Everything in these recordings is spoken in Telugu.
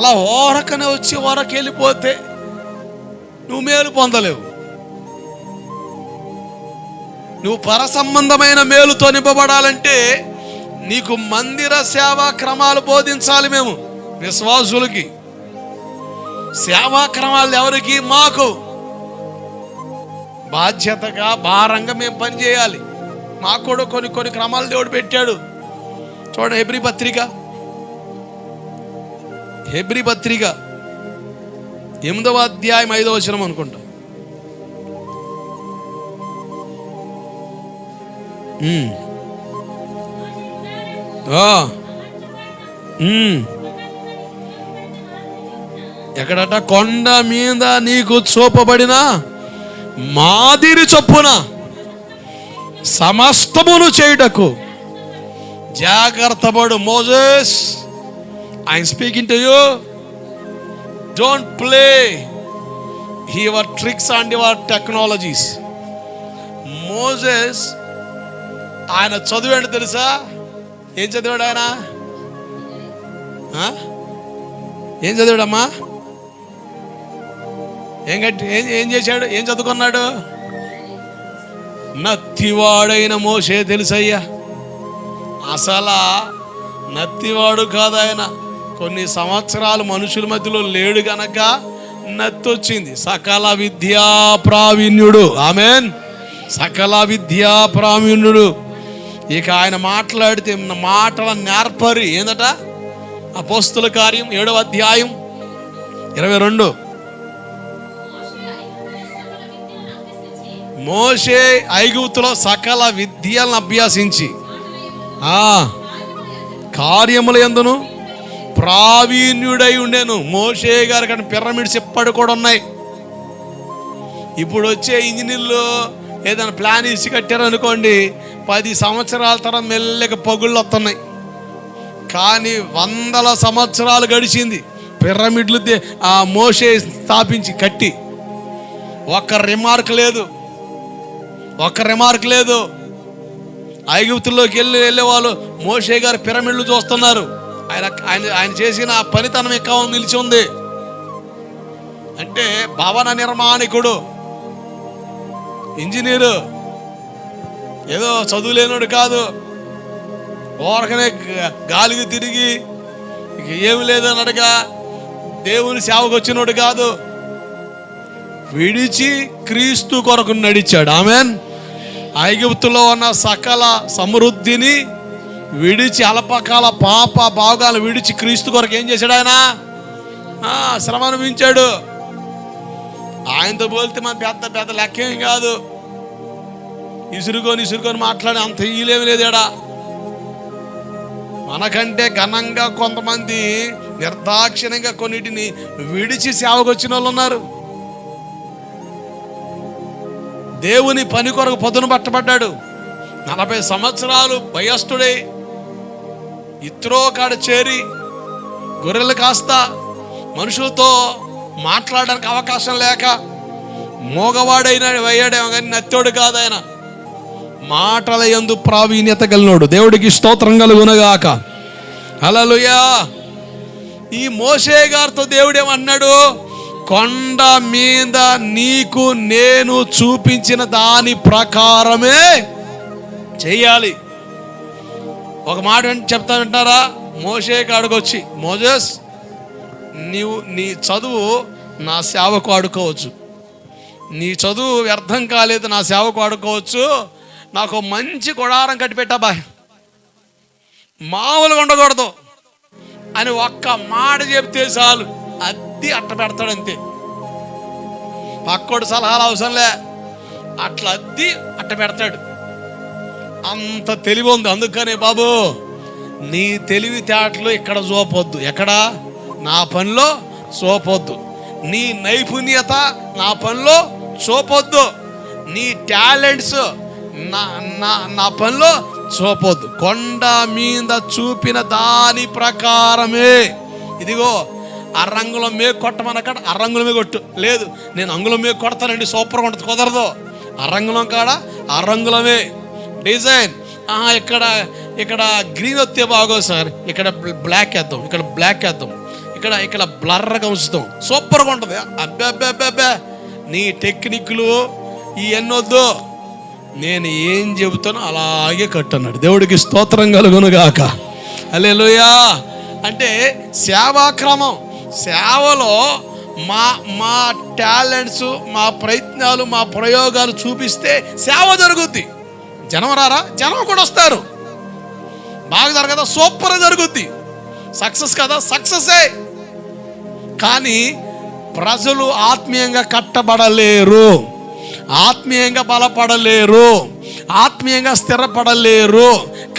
అలా ఓరకనే వచ్చి ఓరకి వెళ్ళిపోతే నువ్వు మేలు పొందలేవు. నువ్వు పర సంబంధమైన మేలుతో నింపబడాలంటే నీకు మందిర సేవా క్రమాలు బోధించాలి మేము విశ్వాసులకి. సేవా క్రమాలు ఎవరికి మాకు. బాధ్యతగా భారంగా మేము పనిచేయాలి. మాకు కూడా కొన్ని కొన్ని క్రమాలు దేవుడు పెట్టాడు. చూడండి ఎబ్రి పత్రిక. హెబ్రి పత్రిక ఎనిమిదవ అధ్యాయం ఐదవ వచనం అనుకుంటా ఆ. ఉమ్. ఎక్కడట కొండ మీద నీకు చూపబడిన మాదిరి చొప్పున సమస్తమును చేయుటకు జాగ్రత్త పడు Moses I speaking to you don't play your tricks and your technologies Moses ఆయన చదివాడు తెలుసా? ఏం చదివాడు ఆయన? ఆ? ఏం చదివాడమ్మా? ఏం కట్టి ఏం ఏం చేశాడు? ఏం చదువుకున్నాడు? నత్తివాడైన మోసే తెలుసయ్యా. అసలా నత్తివాడు కాదు ఆయన. కొన్ని సంవత్సరాలు మనుషుల మధ్యలో లేడు గనక నత్తొచ్చింది. సకల విద్యా ప్రావీణ్యుడు. ఆమెన్. సకల విద్యా ప్రావీణ్యుడు. ఇక ఆయన మాట్లాడితే మాటల నేర్పరి ఏందట? అపోస్తుల కార్యం ఏడవ అధ్యాయం ఇరవై రెండు. మోషే ఐగుప్తులో సకల విద్యలను అభ్యసించి. కార్యముల ఎందును? ప్రావీణ్యుడై ఉండేను. మోషే గారు కానీ పిరమిడ్స్ ఎప్పటి కూడా ఉన్నాయి. ఇప్పుడు వచ్చే ఇంజనీర్లు ఏదైనా ప్లాన్ ఇచ్చి కట్టారనుకోండి పది సంవత్సరాల తర్వాత మెల్లగా పగుళ్ళు వస్తున్నాయి. కానీ వందల సంవత్సరాలు గడిచింది. పిరమిడ్లు ఆ మోషే స్థాపించి కట్టి. ఒక్క రిమార్క్ లేదు. ఒక్క రిమార్క్ లేదు. ఐగుప్తుల్లోకి వెళ్ళి వెళ్ళే వాళ్ళు మోషే గారు పిరమిడ్లు చూస్తున్నారు. ఆయన ఆయన ఆయన చేసిన ఆ పనితనం ఎక్కువ నిలిచి ఉంది. అంటే భవన నిర్మాణికుడు ఇంజనీరు ఏదో చదువు లేనోడు కాదు. ఓరకనే గాలికి తిరిగి ఏమి లేదని అడగ దేవుని సేవకు వచ్చినోడు కాదు. విడిచి క్రీస్తు కొరకు నడిచాడు. ఆమెన్. ఐగుప్తులో ఉన్న సకల సమృద్ధిని విడిచి అల్పకాల పాప భాగాలు విడిచి క్రీస్తు కొరకు ఏం చేశాడు ఆయన? ఆ, శ్రమ అనుభవించాడు. ఆయనతో పోలితే మన పెద్ద పెద్ద లెక్కేం కాదు. ఇసురుకొని ఇసురుకొని మాట్లాడే అంత ఈలేమి లేదేడా మనకంటే ఘనంగా కొంతమంది నిర్దాక్షిణ్యంగా కొన్నిటిని విడిచి సేవకు వచ్చిన వాళ్ళు ఉన్నారు. దేవుని పని కొరకు పొద్దున పట్టబడ్డాడు. నలభై సంవత్సరాలు భయస్థుడై ఇత్రో కాడ చేరి గొర్రెలు కాస్త మనుషులతో మాట్లాడడానికి అవకాశం లేక మోగవాడైన వేయడేమో కానీ నత్తోడు కాదాయన. మాటల ఎందు ప్రావీణ్యత కలినోడు దేవుడికి స్తోత్రం కలుగునగాక. హల్లెలూయా. ఈ మోసే గారితో దేవుడేమన్నాడు? కొండ మీద నీకు నేను చూపించిన దాని ప్రకారమే చేయాలి. ఒక మాట ఏంటి చెప్తానంటారా? మోసే కాడికి వచ్చి మోజెస్ నీవు నీ చదువు నా సేవకు ఆడుకోవచ్చు. నీ చదువు వ్యర్థం కాలేదు నా సేవకు ఆడుకోవచ్చు. నాకు మంచి కొడారం కట్టిపెట్టా బాయ్ మామూలుగా ఉండకూడదు. అని ఒక్క మాట చెప్తే చాలు. అద్ది అట్ట పెడతాడు అంతే. పక్కోడు సలహాలు అవసరంలే అట్లా అద్ది అట్ట పెడతాడు. అంత తెలివి ఉంది అందుకనే బాబు నీ తెలివితేటలు ఇక్కడ చూపొద్దు. ఎక్కడ? నా పనిలో చూపొద్దు. నీ నైపుణ్యత నా పనిలో చూపొద్దు. నీ టాలెంట్స్ నా నా నా పనిలో చూపొద్దు. కొండ మీద చూపిన దాని ప్రకారమే. ఇదిగో ఆ రంగులో మే కొట్టమనక్కడ ఆ రంగుల మీద కొట్టు. లేదు నేను అంగుళం మీద కొడతానండి సూపర్గా ఉంటుంది కుదరదు. ఆ రంగులం కాడ? ఆ రంగులమే డిజైన్. ఇక్కడ ఇక్కడ గ్రీన్ వస్తే బాగో సార్. ఇక్కడ బ్లాక్ వేద్దాం. ఇక్కడ బ్లాక్ వేద్దాం. ఇక్కడ ఇక్కడ బ్లర్గా ఉంచుతాం సూపర్గా ఉంటుంది. అబ్బే అబ్బే అబ్బే అబ్బే. నీ టెక్నిక్లు ఈ నేను ఏం చెబుతానో అలాగే కట్టన్నాడు. దేవుడికి స్తోత్రం అలే అల్లెలుయా అంటే సేవాక్రమం సేవలో మా మా టాలెంట్స్ మా ప్రయత్నాలు మా ప్రయోగాలు చూపిస్తే సేవ జరుగుద్ది. జనం రారా జనం కూడా వస్తారు. బాగా జరగదా సూపర్ జరుగుద్ది. సక్సెస్ కదా సక్సెసే. కానీ ప్రజలు ఆత్మీయంగా కట్టబడలేరు. ఆత్మీయంగా బలపడలేరు. ఆత్మీయంగా స్థిరపడలేరు.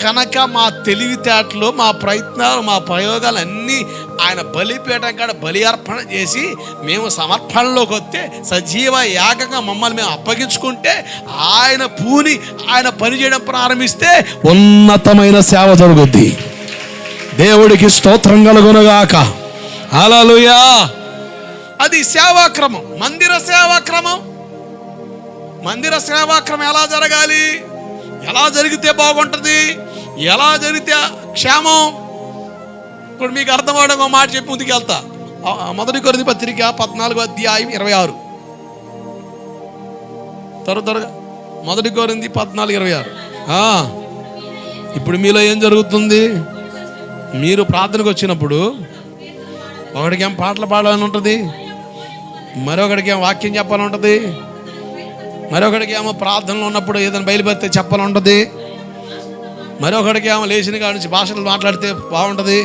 కనుక మా తెలివితేటలు మా ప్రయత్నాలు మా ప్రయోగాలు అన్నీ ఆయన బలిపీఠం కాడ బలి అర్పణ చేసి మేము సమర్పణలోకి వస్తే సజీవ యాగంగా మమ్మల్ని మేము అప్పగించుకుంటే ఆయన పూని ఆయన పని చేయడం ప్రారంభిస్తే ఉన్నతమైన సేవ జరుగుద్ది. దేవుడికి స్తోత్రం కలుగునుగాక. హల్లెలూయా. అది సేవాక్రమం. మందిర సేవాక్రమం. మందిర సేవాక్రమం ఎలా జరగాలి? ఎలా జరిగితే బాగుంటుంది? ఎలా జరిగితే క్షేమం? ఇప్పుడు మీకు అర్థం ఒక మాట చెప్పి ముందుకు వెళ్తా మొదటి కొరది పత్రిక పద్నాలుగో అధ్యాయం ఇరవై ఆరు. త్వర త్వరగా. మొదటి కోరింది పద్నాలుగు ఇరవై ఆరు. ఇప్పుడు మీలో ఏం జరుగుతుంది? మీరు ప్రార్థనకు వచ్చినప్పుడు ఒకడికి ఏం పాటలు పాడాలని ఉంటుంది? మరొకడికి ఏం వాక్యం చెప్పాలని ఉంటుంది? మరొకడికి ఏమో ప్రార్థనలో ఉన్నప్పుడు ఏదైనా బయలుపెడితే చెప్పాలని ఉంటుంది? మరొకడికి ఏమో లేచిన కాడి నుంచి భాషలు మాట్లాడితే బాగుంటుంది?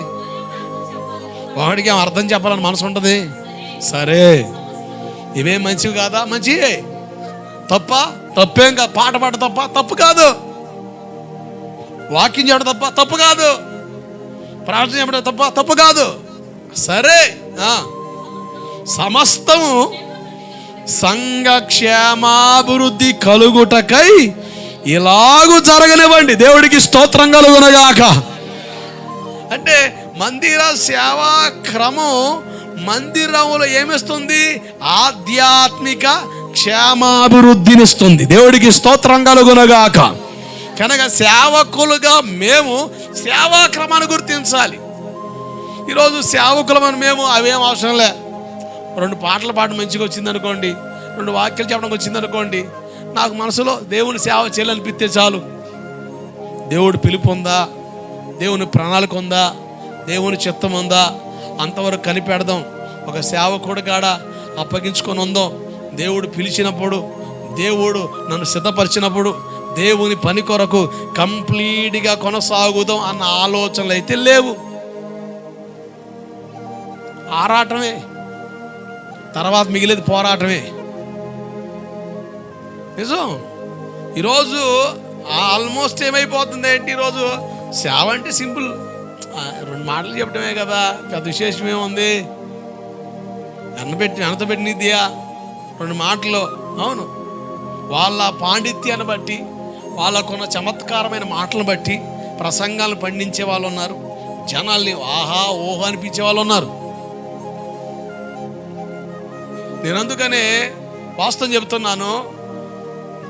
వాడికి అర్థం చెప్పాలని మనసు ఉంటుంది? సరే. ఇవేం మంచివి కాదా? మంచి. తప్ప తప్పేం కాదు. పాట పాట తప్ప తప్పు కాదు. వాక్యం చేయడం తప్ప తప్పు కాదు. ప్రార్థన చేయడం తప్ప తప్పు కాదు. సరే. సమస్తము సంఘ క్షేమాభివృద్ధి కలుగుటకై ఇలాగూ జరగనివ్వండి. దేవుడికి స్తోత్రం కలుగునగాక. అంటే మందిర సేవా క్రమం మందిరంలో ఏమిస్తుంది? ఆధ్యాత్మిక క్షేమాభివృద్ధినిస్తుంది. దేవుడికి స్తోత్రం కలుగునగాక. కనుక సేవకులుగా మేము సేవా క్రమాన్ని గుర్తించాలి. ఈరోజు సేవకులమని మేము అవేం అవసరం లే. రెండు పాటలు పాట మంచిగా వచ్చింది అనుకోండి రెండు వాక్యాలు చెప్పడం వచ్చింది అనుకోండి నాకు మనసులో దేవుని సేవ చేయాలనిపిస్తే చాలు. దేవుడు పిలుపు ఉందా? దేవుని ప్రణాళిక ఉందా? దేవుని చిత్తం ఉందా? అంతవరకు కనిపెడదాం. ఒక సేవకుడు కాడ అప్పగించుకొని ఉందాం. దేవుడు పిలిచినప్పుడు దేవుడు నన్ను సిద్ధపరిచినప్పుడు దేవుని పని కొరకు కంప్లీట్గా కొనసాగుదాం అన్న ఆలోచనలు అయితే లేవు. ఆరాటమే. తర్వాత మిగిలేది పోరాటమే. నిజం? ఈరోజు ఆల్మోస్ట్ ఏమైపోతుంది ఏంటి ఈరోజు? సేవ అంటే సింపుల్. రెండు మాటలు చెప్పడమే కదా పెద్ద విశేషం ఏముంది? ఎన్నబెట్టి ఎనతబెట్టినదియా రెండు మాటలు. అవును. వాళ్ళ పాండిత్యాన్ని బట్టి వాళ్ళకున్న చమత్కారమైన మాటలను బట్టి ప్రసంగాలను పండించే వాళ్ళు ఉన్నారు. జనాల్ని ఆహా ఓహో అనిపించే వాళ్ళు ఉన్నారు. నేను అందుకనే వాస్తవం చెబుతున్నాను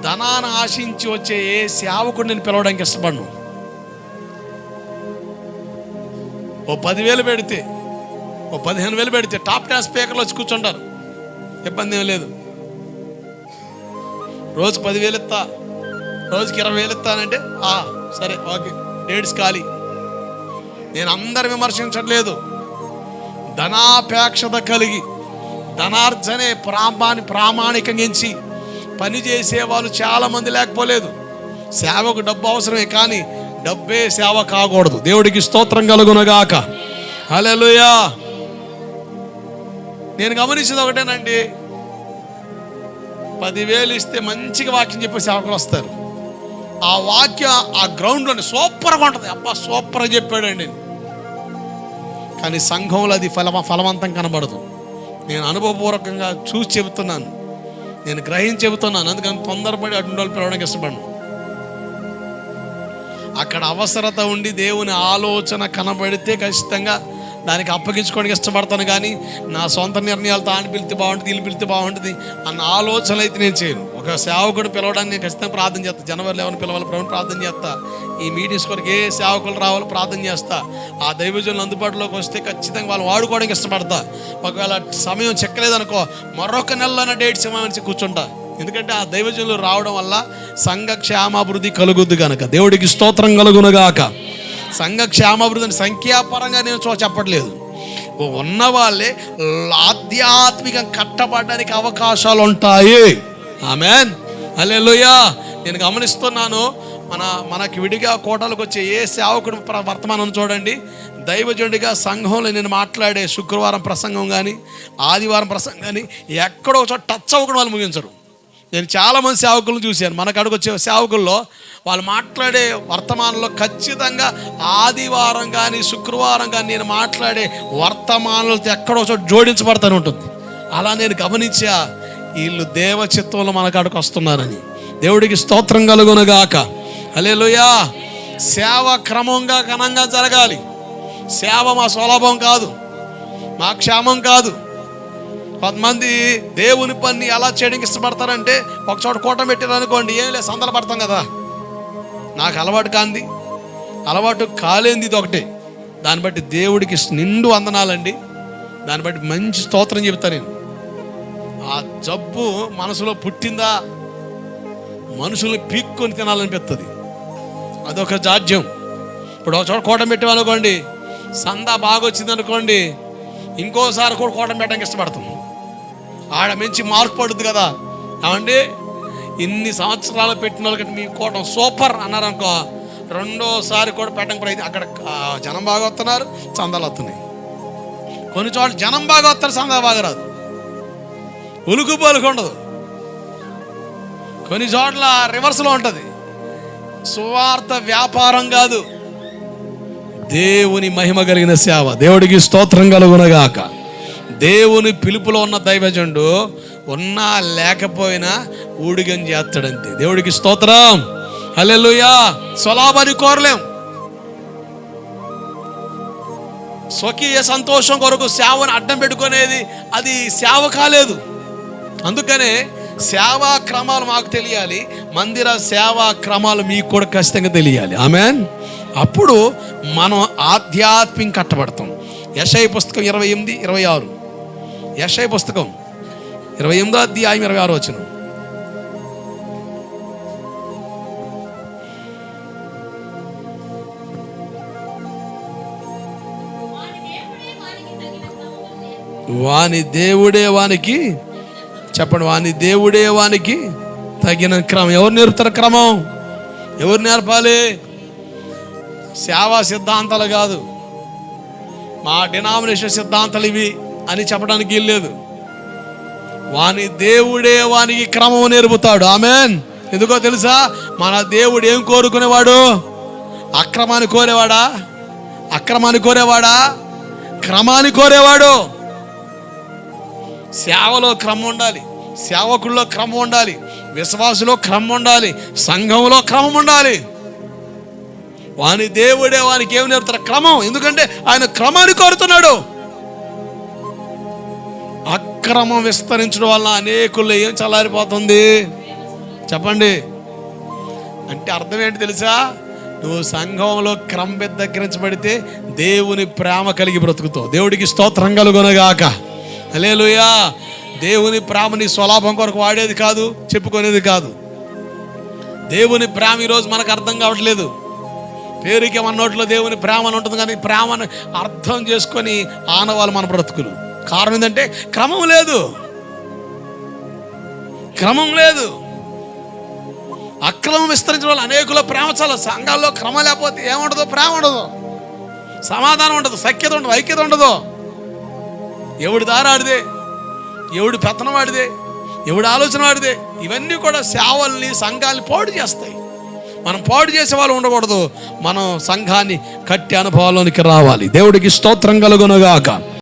ధనాన్ని ఆశించి వచ్చే ఏ సేవకుడు నేను పిలవడానికి ఇష్టపడను. ఓ పదివేలు పెడితే ఓ పదిహేను వేలు పెడితే టాప్ టాప్ స్పీకర్లు వచ్చి కూర్చుంటారు. ఇబ్బంది ఏం లేదు. రోజుకు పదివేలు ఇస్తా రోజుకి ఇరవై వేలు ఇస్తానంటే ఆ, సరే ఓకే డేట్స్ ఖాళీ. నేను అందరు విమర్శించట్లేదు. ధనాపేక్షత కలిగి ధనార్జనే ప్రామాణి ప్రామాణికంగించి పని చేసే వాళ్ళు చాలా మంది లేకపోలేదు. సేవకు డబ్బు అవసరమే కానీ డబ్బే సేవ కాకూడదు. దేవుడికి స్తోత్రం కలుగునగాక. హల్లెలూయా. నేను గమనించింది ఒకటేనండి. పదివేలు ఇస్తే మంచిగా వాక్యం చెప్పే సేవకులు వస్తారు. ఆ వాక్య ఆ గ్రౌండ్లోనే సూపర్గా ఉంటుంది. అబ్బా సూపర్గా చెప్పాడండి కానీ సంఘంలో అది ఫల ఫలవంతం కనబడదు. నేను అనుభవపూర్వకంగా చూసి చెబుతున్నాను. నేను గ్రహించి చెబుతున్నాను. అందుకని తొందరపడి అటు పిలవడానికి ఇష్టపడను. అక్కడ అవసరత ఉండి దేవుని ఆలోచన కనబడితే ఖచ్చితంగా దానికి అప్పగించుకోవడానికి ఇష్టపడతాను కానీ నా సొంత నిర్ణయాలతో ఆని పిలితే బాగుంటుంది వీళ్ళు పిలితే బాగుంటుంది అన్న ఆలోచన అయితే నేను చేయను. ఒక సేవకుడు పిలవడానికి నేను ఖచ్చితంగా ప్రార్థన చేస్తాను జనవరిలో ఎవరిని పిలవాలి ప్రభుత్వం ప్రార్థన చేస్తా. ఈ మీటింగ్స్ కొరకు ఏ సేవకులు రావాలో ప్రార్థన చేస్తా. ఆ దైవజనులు అందుబాటులోకి వస్తే ఖచ్చితంగా వాళ్ళు వాడుకోవడానికి ఇష్టపడతా. ఒకవేళ సమయం చెక్కలేదనుకో మరొక నెలలోనే డేట్స్ ఇవ్వమని కూర్చుంటా. ఎందుకంటే ఆ దైవజనులు రావడం వల్ల సంఘ క్షేమాభివృద్ధి కలుగుద్ది కనుక దేవుడికి స్తోత్రం కలుగునుగాక. సంఘ క్షేమాభివృద్ధిని సంఖ్యాపరంగా నేను చో చెప్పట్లేదు. ఉన్నవాళ్ళే ఆధ్యాత్మికం కట్టబడడానికి అవకాశాలు ఉంటాయి ఆమెన్. అల్లెలుయా నేను గమనిస్తున్నాను మన మనకి విడిగా కోటలకు వచ్చే ఏ సేవకుడు వర్తమానం చూడండి. దైవజనుడిగా సంఘంలో నేను మాట్లాడే శుక్రవారం ప్రసంగం కానీ ఆదివారం ప్రసంగం కానీ ఎక్కడో చోట టచ్ అవ్వకుండా వాళ్ళు ముగించరు. నేను చాలామంది సేవకులను చూశాను. మన కాడికి వచ్చే సేవకుల్లో వాళ్ళు మాట్లాడే వర్తమానంలో ఖచ్చితంగా ఆదివారం కానీ శుక్రవారం కానీ నేను మాట్లాడే వర్తమానాలతో ఎక్కడో చోట జోడించబడతాను ఉంటుంది. అలా నేను గమనించా వీళ్ళు దేవ చిత్తంలో మన కాడికి వస్తున్నారని. దేవుడికి స్తోత్రం కలుగునగాక. అలేలుయా సేవ క్రమంగా ఘనంగా జరగాలి. సేవ మా సులభం కాదు. మా క్షేమం కాదు. కొంతమంది దేవుని పని ఎలా చేయడానికి ఇష్టపడతారంటే ఒక చోట కూట పెట్టారు అనుకోండి ఏం లేదు సందలు పడతాం కదా. నాకు అలవాటు కాంది. అలవాటు కాలేంది ఇది ఒకటే. దాన్ని బట్టి దేవుడికి నిండు వందనాలండి. దాన్ని బట్టి మంచి స్తోత్రం చెబుతా నేను. ఆ జబ్బు మనసులో పుట్టిందా? మనుషులు పీక్కొని తినాలనిపిస్తుంది అదొక జాడ్యం ఇప్పుడు ఒక చోట కోటం పెట్టామనుకోండి సందా బాగా వచ్చింది అనుకోండి ఇంకోసారి కూడా కోటం పెట్టడానికి ఇష్టపడతాం. ఆడ మంచి మార్పు పడుద్ది కదా. ఏమండి? ఇన్ని సంవత్సరాలు పెట్టిన వాళ్ళకి మీ కోటం సూపర్ అన్నారనుకో రెండోసారి కూడా పెట్టడం కూడా అక్కడ జనం బాగా వస్తున్నారు చందాలు వస్తున్నాయి. కొన్ని చోట్ల జనం బాగా వస్తారు చందా బాగా రాదు. ఉలుకు పలుకు ఉండదు. కొన్ని చోట్ల రివర్స్లో ఉంటుంది. సువార్త వ్యాపారం కాదు. దేవుని మహిమ కలిగిన సేవ. దేవుడికి స్తోత్రం కలుగునగాక. దేవుని పిలుపులో ఉన్న దైవజండు ఉన్నా లేకపోయినా ఊడిగం చేస్తాడంతే. దేవుడికి స్తోత్రం. హలెలుయా స్వలాభాన్ని కోరలేం. స్వకీయ సంతోషం కొరకు సేవను అడ్డం పెట్టుకునేది అది సేవ కాలేదు. అందుకనే సేవా క్రమాలు మాకు తెలియాలి. మందిర సేవా క్రమాలు మీకు కూడా ఖచ్చితంగా తెలియాలి. ఆమెన్. అప్పుడు మనం ఆధ్యాత్మిక కట్టబడతాం. యశయ పుస్తకం ఇరవై ఎనిమిది ఇరవై ఆరు. యషయ పుస్తకం ఇరవై ఎనిమిదో అధ్యాయం ఇరవై ఆరో వచ్చిన వాని దేవుడే వానికి చెప్పండి వాని దేవుడే వానికి తగిన క్రమం. ఎవరు నేర్పుతారు క్రమం? ఎవరు నేర్పాలి? సేవా సిద్ధాంతాలు కాదు. మా డినామినేషన్ సిద్ధాంతాలు ఇవి. అని చెప్పడానికి వీల్లేదు వాని దేవుడే వానికి క్రమం నేర్పుతాడు. ఆమెన్. ఎందుకో తెలుసా? మన దేవుడు ఏం కోరుకునేవాడు? అక్రమాన్ని కోరేవాడా? అక్రమాన్ని కోరేవాడా? క్రమాన్ని కోరేవాడు. సేవలో క్రమం ఉండాలి. సేవకుల్లో క్రమం ఉండాలి. విశ్వాసులో క్రమం ఉండాలి. సంఘంలో క్రమం ఉండాలి. వాని దేవుడే వానికి ఏమి నేర్పుతారు క్రమం. ఎందుకంటే ఆయన క్రమాన్ని కోరుతున్నాడు. అక్రమం విస్తరించడం వల్ల అనేకుల్లో ఏం చల్లారిపోతుంది? చెప్పండి. అంటే అర్థం ఏంటి తెలుసా? నువ్వు సంఘంలో క్రమబద్ధీకరించబడితే దేవుని ప్రేమ కలిగి బ్రతుకుతావు. దేవుడికి స్తోత్రం కలుగునగాక. అలేలుయా దేవుని ప్రేమని స్వలాభం కొరకు వాడేది కాదు చెప్పుకునేది కాదు. దేవుని ప్రేమ ఈరోజు మనకు అర్థం కావట్లేదు. పేరుకి మన నోట్లో దేవుని ప్రేమ అని ఉంటుంది కానీ ప్రేమను అర్థం చేసుకొని ఆనవాళ్ళు మన బ్రతుకులు. కారణం ఏంటంటే క్రమం లేదు. క్రమం లేదు. అక్రమం విస్తరించడం వల్ల అనేకుల ప్రేమ చాలా సంఘాల్లో క్రమం లేకపోతే ఏముండదు? ప్రేమ ఉండదు. సమాధానం ఉండదు. సఖ్యత ఉండదు. ఐక్యత ఉండదు. ఎవడు దారాడిదే ఎవడు పెత్తనం వాడిదే ఎవడు ఆలోచన వాడిదే ఇవన్నీ కూడా సేవల్ని సంఘాన్ని పాడు చేస్తాయి. మనం పాడు చేసే వాళ్ళు ఉండకూడదు. మనం సంఘాన్ని కట్టి అనుభవాల్లోనికి రావాలి. దేవుడికి స్తోత్రం కలుగునుగాక.